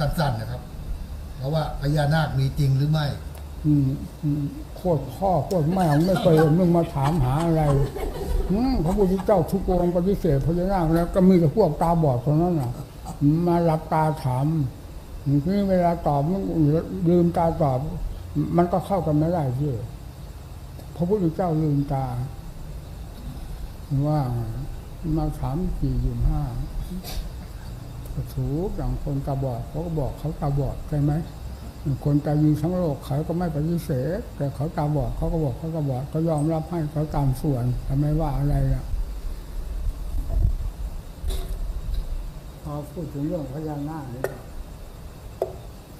สั้นๆนะครับ เพราะว่าพญานาคมีจริงหรือไม่ อืมอืมโคตรพ่อโคตรแม่ไม่เคยมึงมาถามหาอะไรอืมพระพุทธเจ้าทุกองค์ปฏิเสธพญานาคแล้ว ก็มีแต่พวกตาบอดเท่านั้นน่ะ มาหลับตาถามทีนี้เวลาตอบมันลืมตาตอบ มันก็เข้ากันไม่ได้ที่พระพุทธเจ้าลืมตา ว่ามาถามกี่อยู่ห้า ถูกอย่างคนตาบอดเขาก็บอกเขาตาบอดใช่ไหมคนตาดีทั้งโลกเขาก็ไม่ปฏิเสธแต่เขาตาบอดเขาก็บอกเขาตาบอดเขายอมรับให้เขาตามส่วนแต่ไม่ว่าอะไรอะพอพูดถึงเรื่องพญานาคนี่ก็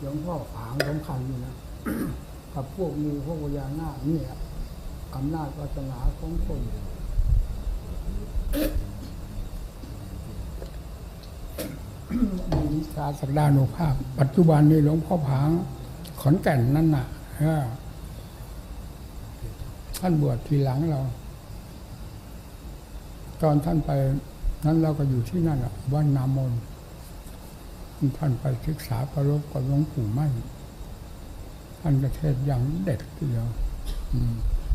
หลวงพ่อฝางสำคัญอยู่นะกับพวกมีพวกพญานาคเนี่ยอำนาจวาสนาของคน มีวิชาสักดานุภาพ ปัจจุบันนี้หลวงพ่อผางขอนแก่นนั่นน่ะท่านบวชทีหลังเรา ตอนท่านไปนั้นเราก็อยู่ที่นั่นอะวัดนามนท่านไปศึกษาประรบกับหลวงปู่มั่นท่านประเทศอย่างเด็ดทีเดียว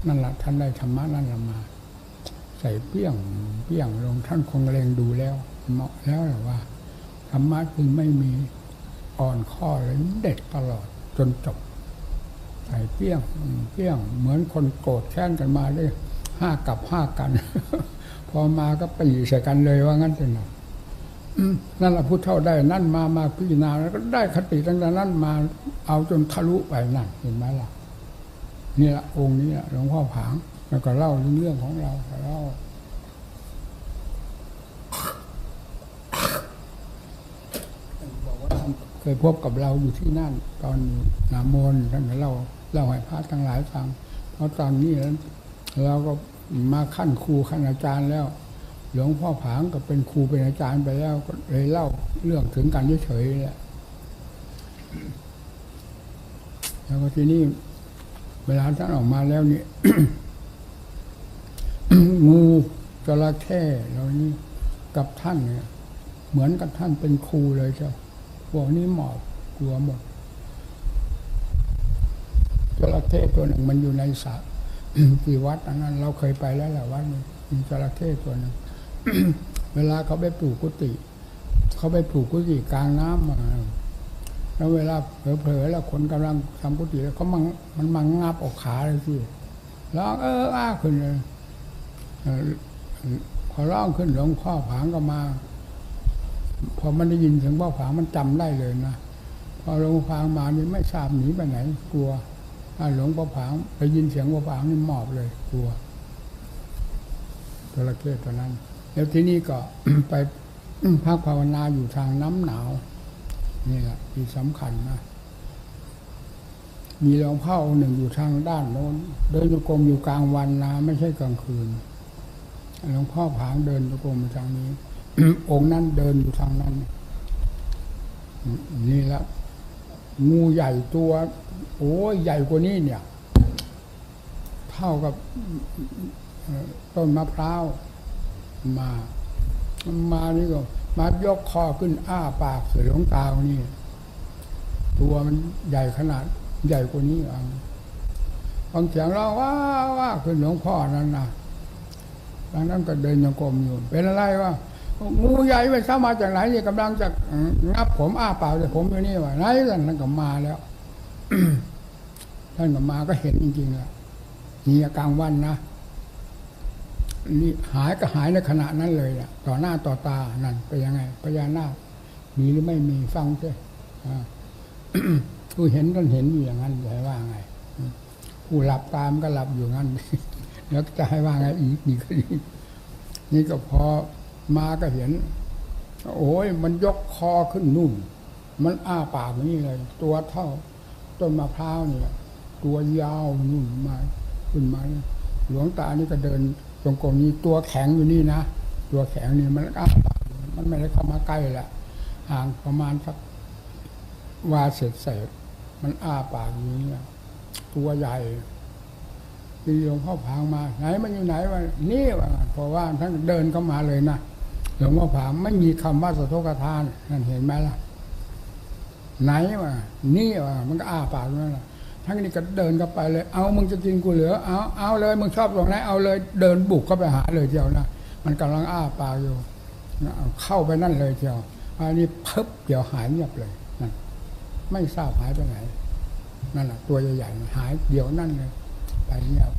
นั่นแหละท่านได้ธรรมะนั่นแหละมา ใส่เปี้ยงเปี้ยงลงท่านคงเล็งดูแล้ว เหมาะแล้วแหละว่า รรมะคือไม่มีอ่อนข้อเลยเด็ดตลอดจนจบใส่เปี้ยงเปี้ยง เหมือนคนโกรธแค้นกันมาเลยห้ากับห้ากัน พอมาก็ปีใส่กันเลยว่างั้นเป็นนะนั่นแหละพุทธเท่าได้นั่นมามาพิจารณาแล้วก็ได้คติตั้งแต่นั้นมาเอาจนทะลุไปนั่นเห็นไหมล่ะนี่ละองค์นี้ละหลวงพ่อผางแล้วก็เล่าเรื่องของเราเล่า บอกว่าท่าน เคยพบกับเราอยู่ที่นั่น ตอนนามนท่านก็เล่าเล่าให้พระทั้งหลายฟังเพราะตอนนี้เราก็มาขั้นครูขั้นอาจารย์แล้ว หลวงพ่อผางก็เป็นครูเป็นอาจารย์ไปแล้วก็เลยเล่าเรื่องถึงกันเฉยๆแหละแล้วก็ทีนี้เวลาท่านออกมาแล้วนี่งูจระเข้เหล่านี้กับท่านเนี่ยเหมือนกับท่านเป็นครูเลยเจ้า พวกนี้หมอบกลัวหมดจระเข้ตัวหนึ่งมันอยู่ในสระที่วัดอันนั้น เราเคยไปแล้วแหละวัดนี้จระเข้ตัวหนึ่งเวลาเขาไปปลูกกุฏิเขาไปปลูกกุฏิกลางน้ำมาแล้วเวลาเผลอๆแล้วคนกำลังทำกุฏิแล้วเขามันมันมังงับออกขาเลยสิร้องเอออ้าขึ้นเลยเออพอร้องขึ้นหลวงพ่อผางก็มา พอมันได้ยินเสียงพ่อผางมันจำได้เลยนะพอหลวงพ่อผางมานี่ไม่ทราบหนีไปไหน กลัวถ้าหลวงพ่อผางไปยินเสียงพ่อผางนี่หมอบเลยกลัวตัวระเข้ตัวนั้น แล้วที่นี่ก็ไปพักภาวนาอยู่ทางน้ำหนาว นี่แหละที่สำคัญนะมีหลวงพ่อองค์หนึ่งอยู่ทางด้านโน้น เดินโยกมอยู่กลางวันนะไม่ใช่กลางคืนหลวงพ่อผางเดินโยกรมอยู่ทางนี้ องค์นั้นเดินอยู่ทางนั้น นี่ละงูใหญ่ตัว โอ้ยใหญ่กว่านี้เนี่ย เท่ากับต้นมะพร้าวมา มานี่ก็มายกคอขึ้นอ้าปากเสือหลวงตาคนนี่ ตัวมันใหญ่ขนาด ใหญ่กว่านี้อะฟังเสียงร้องว้าว้าขึ้นหลวงพ่อนั่นนะดังนั้นก็เดินยังกรมอยู่ เป็นอะไรวะ งูใหญ่ไปเข้ามาจากไหนเนี่ยกำลังจะงับผมอ้าปากแต่ผมอยู่นี่วะไหนกันนั่นก็มาแล้วท่านก็มาก็เห็นจริงๆแหละนี่กลางวันนะนี่หายก็หายในขณะนั้นเลยอะต่อหน้าต่อตานั่นไปนยังไงพญานาคมีหรือไม่มีฟังใช่ผู้เห็นก็เห็นอยู่อย่างนั้นจะให้ว่าไงผู้หลับตามก็หลับอยู่งั้น แล้วจะให้ว่าไงอีกนี่ก็นี่ก็พอ มาก็เห็น โอ้ยมันยกคอขึ้นนุ่น มันอ้าปากอย่างนี้เลย ตัวเท่า ต้นมะพร้าวเนี่ย ตัวยาวนุ่นมาขึ้นมาหลวงตานี่ก็เดินตรงกรมนี้ตัวแข็งอยู่นี่นะ ตัวแข็งนี่มันอ้าปากมันไม่ได้เข้ามาใกล้ละห่างประมาณสักวาเศษเศษๆมันอ้าปากอย่างนี้นะตัวใหญ่ทีหลวงพ่อผางมา ไหนมันอยู่ไหนวะนี่วะเพราะว่าท่านเดินเข้ามาเลยนะ หลวงพ่อผาไม่มีคำว่าสะทกทานนั่นเห็นไหมล่ะ ไหนวะนี่วะมันก็อ้าปากนั่นแหละทั้งนี้ก็เดินเข้าไปเลย เอามึงจะกินกูเหลือ เอาเอาเลยมึงชอบตรงไหนเอาเลยเดินบุกเข้าไปหาเลยเดียวนะมันกำลังอ้าปากอยู่เข้าไปนั่นเลยเดียวอันนี้เพิบเดี๋ยวหายเงียบเลยนั่นไม่ทราบหายไปไหนนั่นแหละตัวใหญ่ๆหายเดี๋ยวนั่นเลยไปเงียบ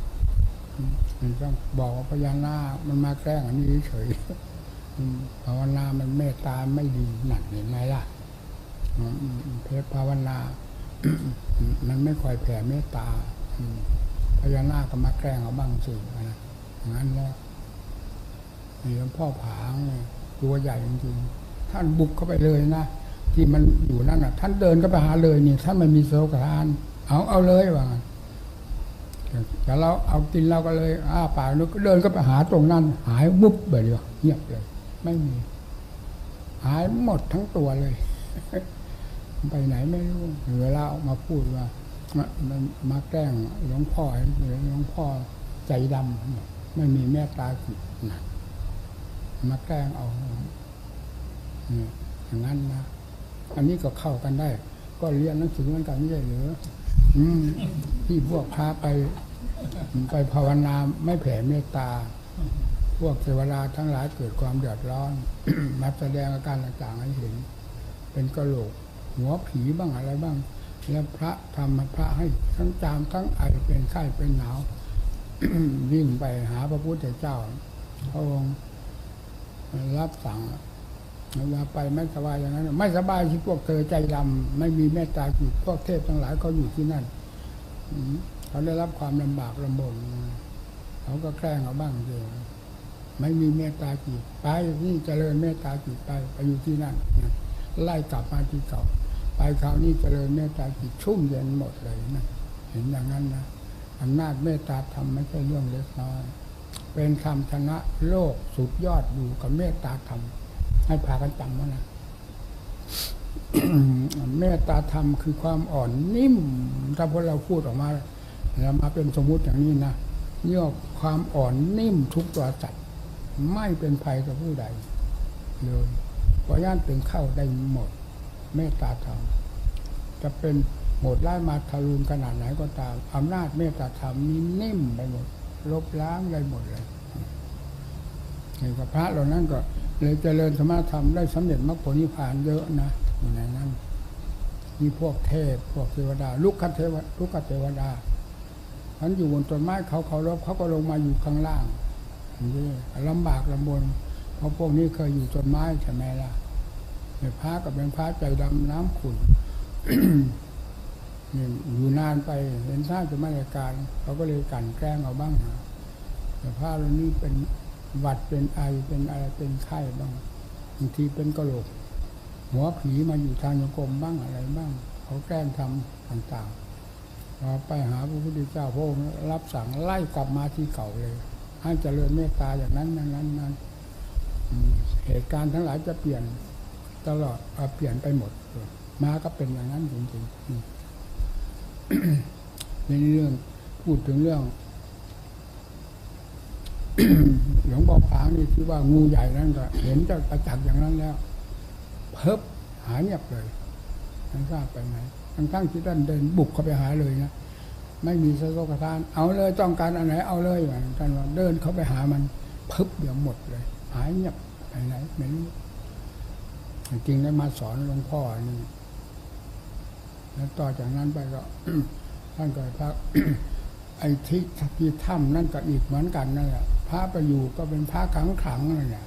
มันต้องบอกว่าพญานาคมันมาแกล้งอันนี้เฉย ภาวนามันเมตตาไม่ดีหนักเห็นไหมล่ะเพชรภาวนา มันไม่ค่อยแผ่เมตตาพญานาคก็มาแกล้งเอาบ้างสินะอย่างนั้นแล้วนี่หลวงพ่อผางตัวใหญ่จริงๆท่านบุกเข้าไปเลยนะที่มันอยู่นั่นน่ะ ท่านเดินก็ไปหาเลยนี่ท่านไม่มีโซกทานเอาเอาเลยว่าแต่เราเอากินเราก็เลยอ้าปากแล้วก็เดินก็ไปหาตรงนั้น หายวุบไปเดียเงียบเลย ไม่มี หายหมดทั้งตัวเลย ไปไหนไม่รู้เวลาออกมาพูดว่ามามันมาแกล้งหลวงพ่อหรือหลวงพ่อใจดำไม่มีเมตตาจิตนะมาแกล้งเอาเนี่ยอย่างนั้นนะอันนี้ก็เข้ากันได้ ก็เรียนหนังสือเหมือนกันไม่ใช่หรือที่พวกพาไป ไปภาวนาไม่แผ่เมตตา พวกเทวดาทั้งหลายเกิดความเดือดร้อนมาแสดงอาการต่างๆให้เห็น เป็นกระโหลก หัวผีบ้างอะไรบ้าง แล้วพระทำพระให้ทั้งจามทั้งไอเป็นไข้เป็นหนาววิ่งไปหาพระพุทธเจ้าพระองค์รับสั่งเวลาไปไม่สบายอย่างนั้น ไม่สบายที่พวกเธอใจดำไม่มีเมตตาจิตพวกเทพทั้งหลายเขาอยู่ที่นั่นเขาได้รับความลำบากลำบนเขาก็แกล้งเอาบ้างเดียว ไม่มีเมตตาจิตไปนี่เจริญเมตตาจิตไปไปอยู่ที่นั่นไล่กลับมาที่เก่าไปคราวนี้เจริญเมตตาจิตชุ่มเย็นหมดเลยนะเห็นอย่างนั้นนะอำนาจเมตตาธรรมไม่ใช่เรื่องเล็กน้อย เป็นธรรมชนะโลกสุดยอดอยู่กับเมตตาธรรมให้พากันจำไว้นะเมตตาธรรมคือความอ่อนนิ่ม ถ้าพวกเราพูดออกมาแล้วมาเป็นสมมุติอย่างนี้นะเรียกว่าความอ่อนนิ่มทุกตัวสัตว ไม่เป็นภัยกับผู้ใดเลยเพราะย่านเป็นเข้าได้หมดเมตตาธรรม จะเป็นโหดร้ายมาทารุณขนาดไหนก็ตามอำนาจเมตตาธรรมนี้นิ่มไปหมด ลบล้างได้หมดเลยนี่กับพระเหล่านั้นก็เลยเจริญสมาธรรมได้สำเร็จมรรคผลนิพพานเยอะนะอยู่ในนั้นมีพวกเทพพวกเทวดาลูกคเทวลูกคเทวดาฉันอยู่บนต้นไม้เขาเขารบเขาก็ลงมาอยู่ข้างล่าง ลำบากลำบน เพราะพวกนี้เคยอยู่ต้นไม้ใช่ไหมล่ะเนี่ยพระก็เป็นพระใจดำน้ำขุ่นนี่อยู่นานไปเห็นท่าจะไม่ได้การเขาก็เลยกลันแกล้งเอาบ้างนะแต่พระเรานี่เป็นหวัดเป็นไอเป็นอะไรเป็นไข้บ้างบางทีเป็นกระโหลก หัวผีมาอยู่ทางโยกรมบ้างอะไรบ้าง เขาแกล้งทำต่างๆพอไปหาพระพุทธเจ้าพระองค์รับสั่งไล่กลับมาที่เก่าเลย ให้เจริญเมตตาอย่างนั้นอย่างนั้นนั้นเหตุการณ์ทั้งหลายจะเปลี่ยนตลอดเปลี่ยนไปหมด มาก็เป็นอย่างนั้นจริงๆในเรื่องพูดถึงเรื่องหลวงพ่อพางนี่ที่ว่างูใหญ่นั่นก็เห็นจะประจักษ์อย่างนั้นแล้ว เพิบหายเงียบเลยท่านทราบไปไหนทั้งทั้งที่ท่านเดินบุกเข้าไปหาเลยนะ ไม่มีสโลกทาน เอาเลยต้องการอันไหนเอาเลยว่าท่านว่าเดินเข้าไปหามันเพิบเดี๋ยวหมดเลย หายเงียบไปไหนไม่รู้จริงได้มาสอนหลวงพ่อนี่แล้วต่อจากนั้นไปก็ท่านก็พระไอ้ที่ที่ถ้ำนั่นก็อีกเหมือนกันนั่นแหละพระไปอยู่ก็เป็นพระขังขังนั่นแหละ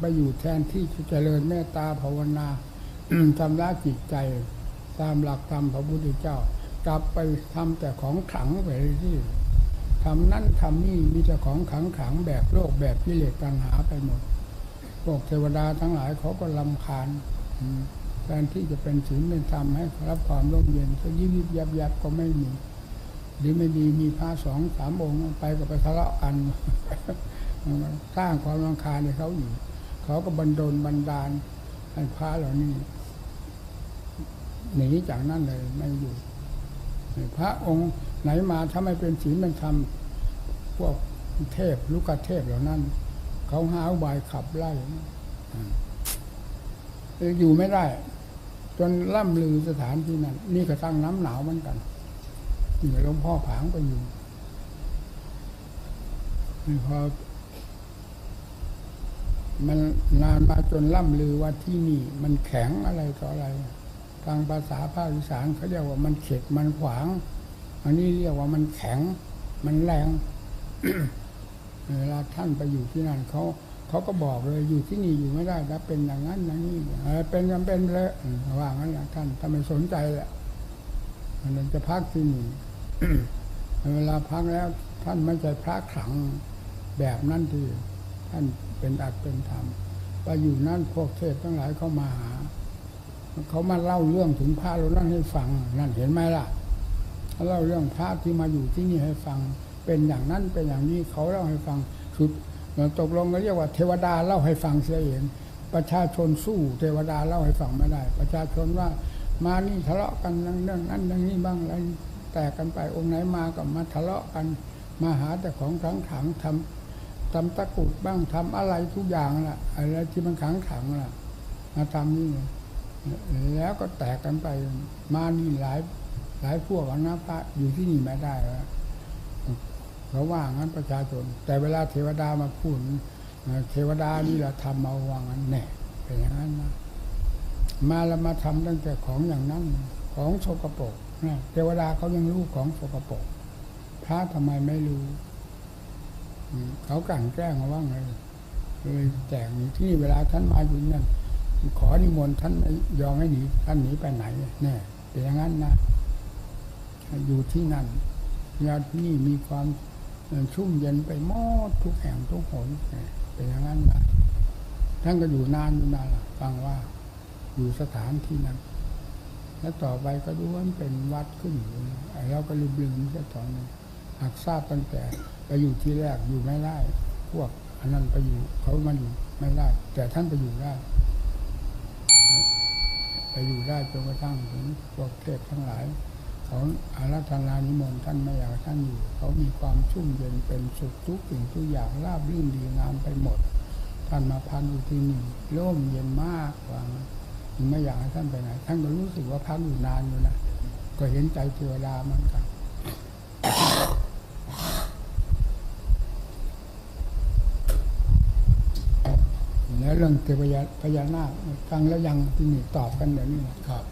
ไปอยู่แทนที่จะเจริญเมตตาภาวนาทำละจิตใจ ตามหลักธรรมพระพุทธเจ้า กลับไปทำแต่ของขลังไปที่ทำนั่นทำนี่มีแต่ของขังขังแบบโลกแบบกิเลสตัณหาไปหมดพวกเทวดาทั้งหลายเขาก็ลำคาญแทนที่จะเป็นศีลเป็นธรรมให้รับความร่มเย็นก็ยิบยิบยับยับก็ไม่มีหรือไม่ดีมีพระสองสามองค์ไปก็ไปทะเลาะกันสร้างความรังคาญให้เขาอยู่เขาก็บันดลบันดาลให้พระเหล่านี้หนีจากนั่นเลยไม่อยู่ พระองค์ไหนมาถ้าไม่เป็นศีลเป็นธรรมพวกเทพลูกเทพเหล่านั้น เขาหาอุบายขับไล่อยู่ไม่ได้ จนล่ำลือสถานที่นั้น นี่ก็ตั้งน้ำหนาวเหมือนกันนี่หลวงพ่อผางไปอยู่นี่พอมันนานมาจนล่ำลือว่าที่นี่ มันแข็งอะไรต่ออะไร ทางภาษาภาคอีสานเขาเรียกว่ามันเข็ดมันขวาง อันนี้เรียกว่ามันแข็ง มันแรงเวลาท่านไปอยู่ที่นั่นเขาเขาก็บอกเลยอยู่ที่นี่อยู่ไม่ได้แล้วเป็นอย่างนั้นอย่างนี้เป็นกันเป็นเลยว่างั้นนะท่านถ้าไม่สนใจแหละมันจะพักที่นี่เวลาพักแล้วท่านไม่ใช่พระขลังแบบนั้นที่ท่านเป็นอัดเป็นธรรมไปอยู่นั่นพวกเทพทั้งหลายเขามาหา เขามาเล่าเรื่องถึงพระเรานั่นให้ฟังนั่นเห็นไหมล่ะเขาเล่าเรื่องพระที่มาอยู่ที่นี่ให้ฟัง เป็นอย่างนั้นเป็นอย่างนี้เขาเล่าให้ฟังสุดตกลงก็เรียกว่าเทวดาเล่าให้ฟังเสียเองประชาชนสู้เทวดาเล่าให้ฟังไม่ได้ ประชาชนว่ามานี่ทะเลาะกันเรื่องนั้นเรื่องนี้บ้างอะไรแตกกันไปองค์ไหนมาก็มาทะเลาะกัน มาหาแต่ของขังขังทำทำตะกุดบ้างทำอะไรทุกอย่างล่ะอะไรที่มันขังขังล่ะ มาทำนี่ แล้วก็แตกกันไปมานี่หลายหลายพวกนะพระอยู่ที่นี่ไม่ได้เขาว่างั้นประชาชน แต่เวลาเทวดามาพูดเทวดานี่แหละทำมาวางั้นแน่เป็นอย่างนั้นนะมาแล้วมาทำตั้งแต่ของอย่างนั้น ของโสกปรกนะเทวดาเขายังรู้ของโสกปรกพระทำไมไม่รู้เขากลั่นแกล้งมาว่าไงเลยแจกที่เวลาท่านมาอยู่นั่น ขอนิมนต์ท่านยอมให้หนีท่านหนีไปไหนเนี่ยเป็นอย่างนั้นนะอยู่ที่นั่นญาติที่นี่มีความชุ่มเย็นไปหมดทุกแห่งทุกหนเนี่ยเป็นอย่างนั้นนะท่านก็อยู่นานอยู่นานล่ะฟังว่าอยู่สถานที่นั้น แล้วต่อไปก็ดูว่ามันเป็นวัดขึ้นอยู่เราก็ลืมลืมแค่ตอนนี้หากทราบตั้งแต่ไปอยู่ที่แรกอยู่ไม่ได้ พวกอันนั้นไปอยู่เขามาอยู่ไม่ได้ แต่ท่านไปอยู่ได้ ไปอยู่ได้จนกระทั่งถึงพวกเทพทั้งหลายเขาอารัธนานิมนต์ท่านไม่อยากให้ท่านอยู่ เขามีความชุ่มเย็นเป็นสุขทุกสิ่งทุกอย่างราบรื่นดีงามไปหมด ท่านมาพันอยู่ที่นี่ร่มเย็นมากกว่าไม่อยากให้ท่านไปไหน ท่านก็รู้สึกว่าพักอยู่นานอยู่นะก็เห็นใจเทวดามันกัน แล้วเรื่องเทวยาพญานาคฟังแล้วยังที่นี่ตอบกันเดี๋ยวนี้ครับ